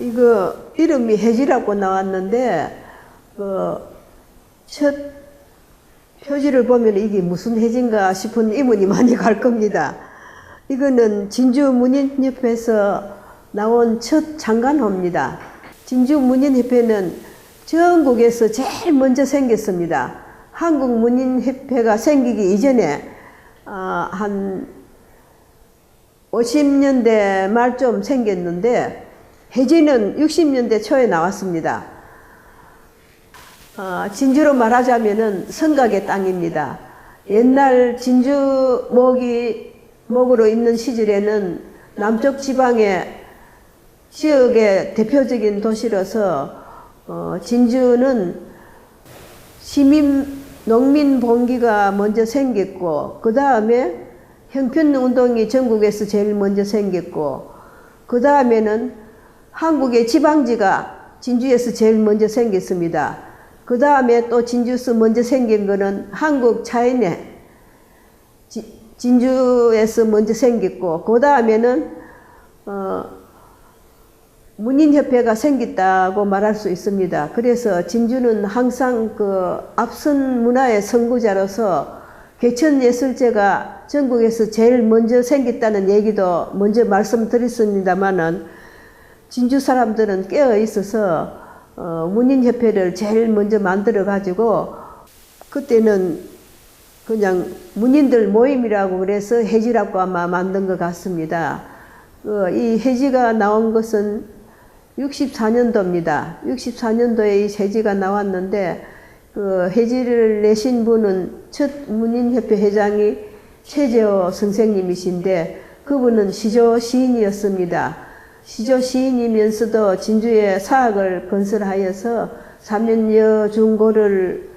이거 이름이 해지라고 나왔는데 그 첫 표지를 보면 이게 무슨 해지인가 싶은 의문이 많이 갈 겁니다. 이거는 진주 문인협회에서 나온 첫 장관호입니다. 진주 문인협회는 전국에서 제일 먼저 생겼습니다. 한국 문인협회가 생기기 이전에 아, 한 50년대 말 좀 생겼는데 해지는 60년대 초에 나왔습니다. 어, 진주로 말하자면은 성곽의 땅입니다. 옛날 진주 목이 목으로 있는 시절에는 남쪽 지방의 지역의 대표적인 도시로서 어, 진주는 시민 농민 봉기가 먼저 생겼고 그 다음에 형편 운동이 전국에서 제일 먼저 생겼고 그 다음에는 한국의 지방지가 진주에서 제일 먼저 생겼습니다. 그 다음에 또 진주에서 먼저 생긴 거는 한국 차이네 지- 진주에서 먼저 생겼고 그 다음에는 어, 문인협회가 생겼다고 말할 수 있습니다. 그래서 진주는 항상 그 앞선 문화의 선구자로서 개천예술제가 전국에서 제일 먼저 생겼다는 얘기도 먼저 말씀드렸습니다마는 진주 사람들은 깨어 있어서 어, 문인협회를 제일 먼저 만들어 가지고 그때는 그냥 문인들 모임이라고 그래서 해지라고 아마 만든 것 같습니다. 어, 이 해지가 나온 것은 64년도입니다. 64년도에 이 해지가 나왔는데 그 해지를 내신 분은 첫 문인협회 회장이 최재호 선생님이신데 그분은 시조 시인이었습니다. 시조 시인이면서도 진주에 사학을 건설하여서 3년여 중고를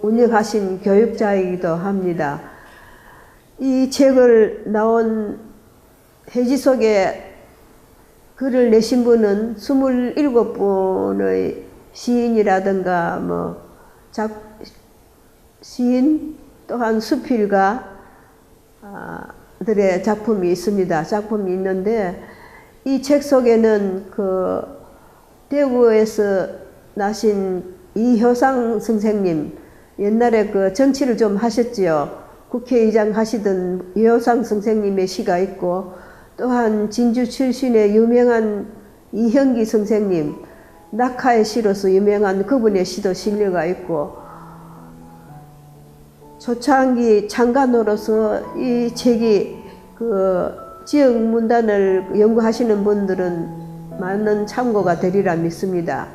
운영하신 교육자이기도 합니다. 이 책을 나온 해지 속에 글을 내신 분은 27분의 시인이라든가 뭐 작, 시인 또한 수필가 아, 들의 작품이 있습니다. 작품이 있는데 이 책 속에는 그 대구에서 나신 이효상 선생님 옛날에 그 정치를 좀 하셨지요. 국회의장 하시던 이효상 선생님의 시가 있고 또한 진주 출신의 유명한 이형기 선생님 낙하의 시로서 유명한 그분의 시도 실려가 있고 초창기 창간호로서 이 책이 그 지역 문단을 연구하시는 분들은 많은 참고가 되리라 믿습니다.